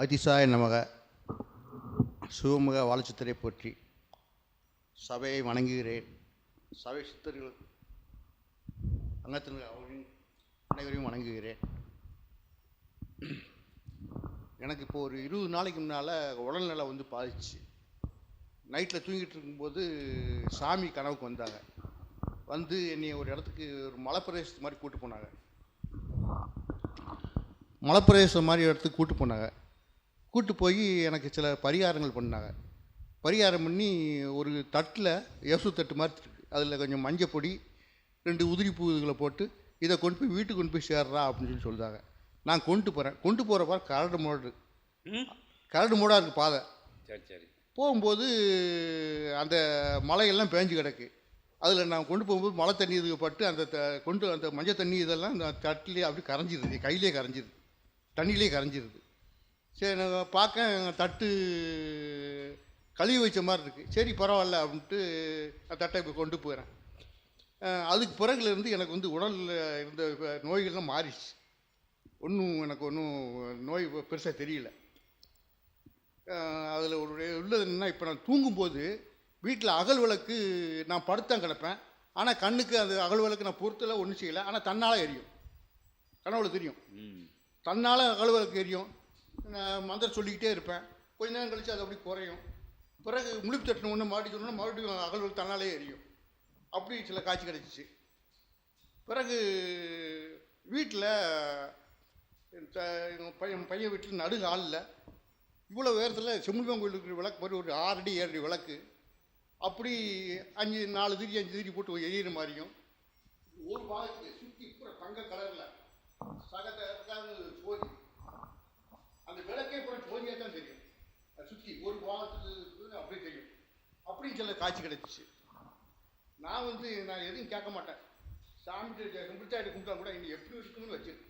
அதிசாய நமக சிவமுக வாழச்சித்தரை போற்றி சபையை வணங்குகிறேன். சபை சித்தர்கள் அங்கத்தினர் அவர்களையும் அனைவரையும் வணங்குகிறேன். எனக்கு இப்போ ஒரு இருபது நாளைக்கு முன்னால் உடல்நிலை வந்து பாதிச்சு. நைட்டில் தூங்கிட்டு இருக்கும்போது சாமி கனவுக்கு வந்தாங்க. வந்து என்னை ஒரு இடத்துக்கு ஒரு மலைப்பிரதேசத்து மாதிரி கூட்டு போனாங்க. மலைப்பிரதேசம் மாதிரி இடத்துக்கு கூட்டு போனாங்க. கூட்டு போய் எனக்கு சில பரிகாரங்கள் பண்ணாங்க. பரிகாரம் பண்ணி ஒரு தட்டில் எசு தட்டு மாதிரி அதில் கொஞ்சம் மஞ்சள் பொடி ரெண்டு உதிரி பூ இதுகளை போட்டு இதை கொண்டு போய் வீட்டுக்கு கொண்டு போய் சேர்றா அப்படின்னு சொல்லி சொல்லிட்டாங்க நான் கொண்டு போகிறேன் கொண்டு போகிற பாரு கரடு மூடு. கரடு மூடாக இருக்குது பாதை. சரி சரி. போகும்போது அந்த மலையெல்லாம் பேஞ்சு கிடக்கு. அதில் நான் கொண்டு போகும்போது மழை தண்ணி இதுக்கு பட்டு அந்த த- கொண்டு அந்த மஞ்சள் தண்ணி இதெல்லாம் இந்த தட்டிலே அப்படி கரைஞ்சிருது. கையிலே கரைஞ்சிருது. தண்ணியிலே கரைஞ்சிருது. சரி நான் பார்க்க தட்டு கழுவி வச்ச மாதிரி இருக்குது சரி பரவாயில்ல அப்படின்ட்டு அந்த தட்டை இப்போ கொண்டு போகிறேன் அதுக்கு பிறகுலேருந்து எனக்கு வந்து உடலில் இருந்த நோய்கள்லாம் மாறிடுச்சு. ஒன்றும் எனக்கு ஒன்றும் நோய் பெருசாக தெரியல. அதில் ஒரு உள்ளது என்னன்னா இப்போ நான் தூங்கும்போது வீட்டில் அகல் விளக்கு நான் படுத்தான் கிடப்பேன். ஆனால் கண்ணுக்கு அந்த அகல் விளக்கு நான் பொறுத்தல ஒன்றும் செய்யலை. ஆனால் தன்னால் எரியும். கனவுல தெரியும். தன்னால் அகல் விளக்கு எரியும். நான் மந்திரம் சொல்லிக்கிட்டே இருப்பேன். கொஞ்ச நேரம் கழித்து அது அப்படி குறையும். பிறகு முழிப்பு தட்டின ஒன்று மாட்டி சொன்னோன்னா மறுபடியும் அகல் தன்னாலே எரியும். அப்படி சில காட்சி கிடச்சிச்சு. பிறகு வீட்டில் பையன் பையன் வீட்டில் நடு ஹாலில் இவ்வளோ உயரத்தில் செம்முல்வன் கோயில் இருக்கிற விளக்கு மாதிரி ஒரு ஆறு அடி ஏழு அடி விளக்கு. அப்படி அஞ்சு நாலு திரி அஞ்சு திரி போட்டு எரியிற மாதிரியும். ஒரு பாகத்துக்கு சுற்றி பூரா தங்க கலரில் சகத்தாவது சோதி அந்த விளக்கே பூரா சோதியாக தான் தெரியும் அது சுற்றி ஒரு பாகத்துக்கு அப்படியே தெரியும் அப்படி சில காட்சி கிடச்சிச்சு நான் வந்து நான் எதுவும் கேட்க மாட்டேன். சாமிகிட்ட கும்பிட்டாட்டு கும்பிட்டா கூட இனி எப்படி இருக்குன்னு வச்சு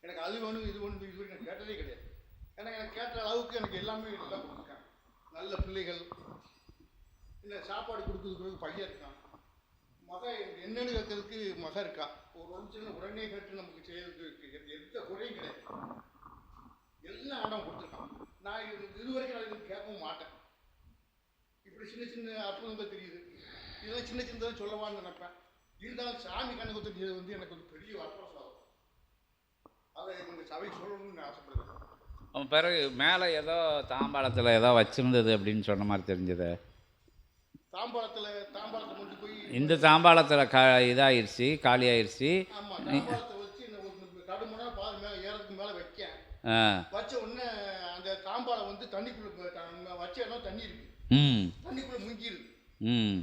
எனக்கு அது வேணும் இது வேணும் இது வரைக்கும் நான் கேட்டதே கிடையாது. ஏன்னா எனக்கு கேட்ட அளவுக்கு எனக்கு எல்லாமே எல்லாம் கொடுத்துருக்காங்க. நல்ல பிள்ளைகள். இல்லை சாப்பாடு கொடுக்குறதுக்கு பையன் இருக்கான். மக என்னன்னு கேட்கறதுக்கு மக இருக்கா? ஒரு ஒன்று உடனே கேட்டு நமக்கு செய்யறதுக்கு எந்த- எந்த குறையும் கிடையாது. எல்லாம் இடம் கொடுத்துருக்கான் நான் இது இது வரைக்கும் நான் இது கேட்கவும் மாட்டேன் இப்படி சின்ன சின்ன அற்புதங்கள் தெரியுது. இதெல்லாம் சின்ன சின்னதாக சொல்லவான்னு நினைப்பேன். இருந்தாலும் சாமி கணக்கு தெரிஞ்சது வந்து எனக்கு ஒரு பெரிய வரப்பிரசாதம் அதை இவங்க சபை சொல்லணும்னு நான் ஆசைப்படுறேன். அவன் பிறகு மேலே ஏதோ தாம்பாளத்தில் ஏதோ வச்சிருந்தது அப்படின்னு சொன்ன மாதிரி தெரிஞ்சது. தாம்பாளத்தில் தாம்பாளத்தை கொண்டு போய் இந்த தாம்பாளத்தில் க இதாயிருச்சு காலி ஆயிருச்சு ஆமாம் தாம்பாளத்தை வச்சு உடனே அந்த தாம்பாளம் வந்து தண்ணிக்குள்ளே வச்ச இடம் தண்ணி இருக்கு. ம். தண்ணிக்குள்ளே முங்கிடுது ம்.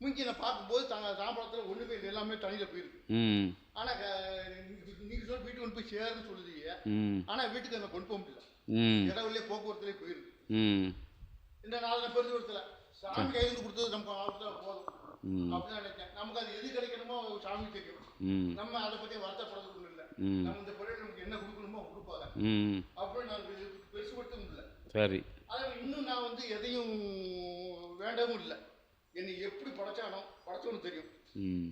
முங்கி நான் பார்க்கும்போது தா தாம்பாளத்தில் ஒன்றுமே இல்லை எல்லாமே தண்ணியில் போயிருக்கு ம். ஆனால் நீங்கள் சொல்ல வீட்டுக்கு கொண்டு போய் சேருன்னு சொல்லுதீங்க. ஆனால் வீட்டுக்கு அங்கே கொண்டு போக முடியல. ம். இடவுலேயே போக்குவரத்துலேயே போயிருக்கு இந்த நாளில் பெருசுபடுத்தல சாமி கையிலிருந்து கொடுத்தது அவ்வளோதான் போதும். அப்படின்னு நினைச்சேன் நமக்கு அது எது கிடைக்கணுமோ சாமி தெரியும் ம். நம்ம அதை பற்றி வருத்தப்படுறது ஒன்றும் இல்லை. நம்ம இந்த பொருள் நமக்கு என்ன கொடுக்கணுமோ கொடுப்பாங்க. அப்படின்னு நான் பெரு- பெருசுபடுத்த முடியல. சரி ஆனால் இன்னும் நான் வந்து எதையும் வேண்டவும் இல்லை. என்னை எப்படி படைச்சானோ படைச்சோன்னு தெரியும். ம்.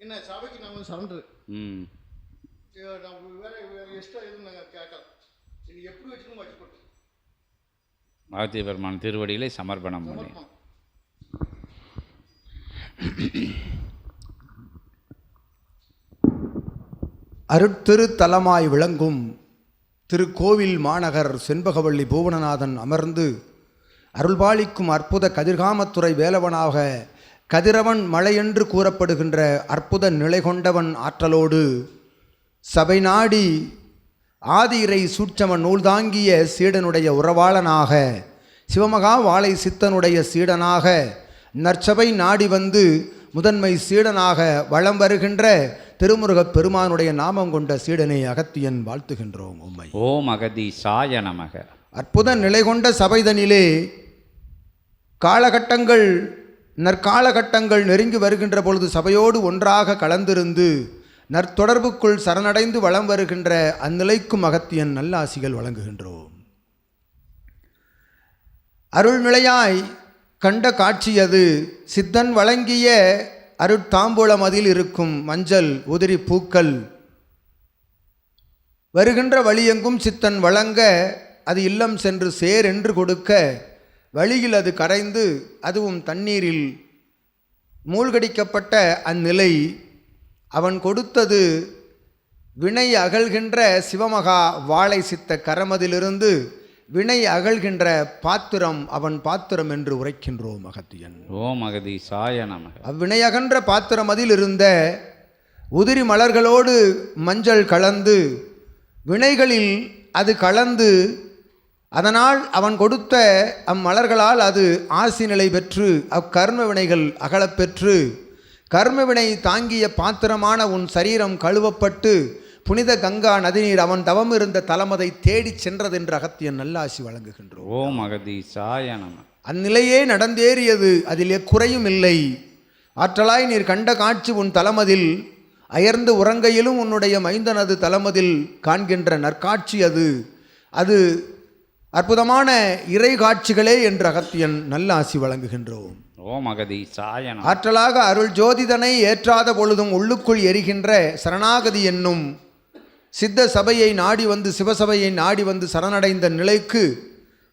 என்ன சபைக்கு நான் வந்து சரண்டர் ம். நான் வேற வேற எக்ஸ்ட்ரா எதுவும் நாங்கள் கேட்கல. என்னை எப்படி வச்சுக்கணும் வச்சுக்கணும் பாரதிய பெருமான் திருவடிகளை சமர்ப்பணம் பண்ணி. அருட்திருத்தலமாய் விளங்கும் திருக்கோவில் மாநகர் செண்பகவள்ளி பூவனநாதன் அமர்ந்து அருள்பாலிக்கும் அற்புத கதிர்காமத்துறை வேலவனாக கதிரவன் மலையென்று கூறப்படுகின்ற அற்புத நிலை கொண்டவன் ஆற்றலோடு சபை நாடி ஆதிரை சூட்சம நூல்தாங்கிய சீடனுடைய உறவாளனாக சிவமகா வாழை சித்தனுடைய சீடனாக நற்சபை நாடி வந்து முதன்மை சீடனாக வலம் வருகின்ற திருமுருகப் பெருமானுடைய நாமம் கொண்ட சீடனை அகத்தியன் வாழ்த்துகின்றோம். உண்மை ஓம் அகதி சாய நமக. அற்புத நிலை கொண்ட சபைதனிலே காலகட்டங்கள் நற்காலகட்டங்கள் நெருங்கி வருகின்ற பொழுது சபையோடு ஒன்றாக கலந்திருந்து நற்தொடர்புக்குள் சரணடைந்து வலம் வருகின்ற அந்நிலைக்கும் அகத்தியன் நல்லாசிகள் வழங்குகின்றோம். அருள்நிலையாய் கண்ட காட்சி அது. சித்தன் வழங்கிய அருட்தாம்பூலம் அதில் இருக்கும் மஞ்சள் உதிரி பூக்கள். வருகின்ற வழியெங்கும் சித்தன் வழங்க அது இல்லம் சென்று சேர் என்று கொடுக்க வழியில் அது கரைந்து அதுவும் தண்ணீரில் மூழ்கடிக்கப்பட்ட அந்நிலை அவன் கொடுத்தது வினை அகழ்கின்ற சிவமகா வாழை சித்த கரமதிலிருந்து வினை அகழ்கின்ற பாத்திரம் அவன் பாத்திரம் என்று உரைக்கின்றோம் அகத்தியன் ஓம் அகதீசாய நமக. அவ்வினையகன்ற பாத்திரம் அதில் இருந்த உதிரி மலர்களோடு மஞ்சள் கலந்து வினைகளில் அது கலந்து அதனால் அவன் கொடுத்த அம்மலர்களால் அது ஆசி நிலை பெற்று அக்கர்ம வினைகள் அகலப்பெற்று கர்ம வினை தாங்கிய பாத்திரமான உன் சரீரம் கழுவப்பட்டு புனித கங்கா நதிநீர் அவன் தவம் இருந்த தலமதை தேடிச் சென்றதென்று அகத்தியன் நல்லாசி வழங்குகின்றோம் ஓம் அகதீசாய அந்நிலையே நடந்தேறியது அதில் எக்குறையும் இல்லை. ஆற்றலாய் நீர் கண்ட காட்சி உன் தலமதில் அயர்ந்து உறங்கையிலும் உன்னுடைய மைந்தனது தலமதில் காண்கின்ற நற்காட்சி அது. அது அற்புதமான இறை காட்சிகளே என்று அகத்தியன் நல்ல ஆசி வழங்குகின்றோம். ஓம் அகதீசாய நமக ஆற்றலாக அருள் ஜோதிதனை ஏற்றாத பொழுதும் உள்ளுக்குள் எரிகின்ற சரணாகதி என்னும் சித்த சபையை நாடி வந்து சிவசபையை நாடி வந்து சரணடைந்த நிலைக்கு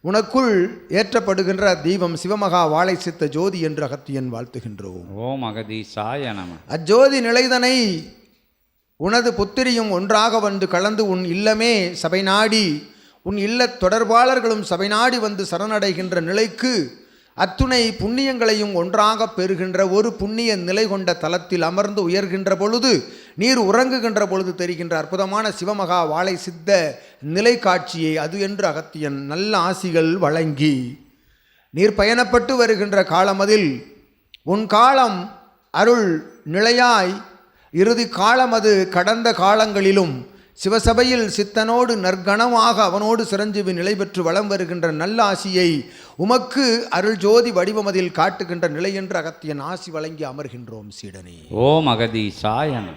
உனக்குள் ஏற்றப்படுகின்ற தீபம் சிவமகா வாழை சித்த ஜோதி என்று அகத்தியன் வாழ்த்துகின்றோம். ஓம் அகதீசாய நமக அஜோதி நிலைதனை உனது புத்திரியும் ஒன்றாக வந்து கலந்து உன் இல்லமே சபை நாடி உன் இல்லத் தொடர்பாளர்களும் சபை நாடி வந்து சரணடைகின்ற நிலைக்கு அத்துணை புண்ணியங்களையும் ஒன்றாக பெறுகின்ற ஒரு புண்ணிய நிலை கொண்ட தலத்தில் அமர்ந்து உயர்கின்ற பொழுது நீர் உறங்குகின்ற பொழுது தெரிகின்ற அற்புதமான சிவமகா வாழை சித்த நிலை காட்சியை அது என்று அகத்தியன் நல்ல ஆசிகள் வழங்கி நீர் பயணப்பட்டு வருகின்ற காலமதில் உன் காலம் அருள் நிலையாய் இறுதி காலம் அது கடந்த காலங்களிலும் சிவசபையில் சித்தனோடு நற்கணமாக அவனோடு சிரஞ்சீவி நிலை பெற்று வலம் வருகின்ற நல்ல ஆசியை உமக்கு அருள் ஜோதி வடிவமதில் காட்டுகின்ற நிலை என்று அகத்தியன் ஆசி வழங்கி அமர்கின்றோம் சீடனே. ஓம் அகதி சாயன்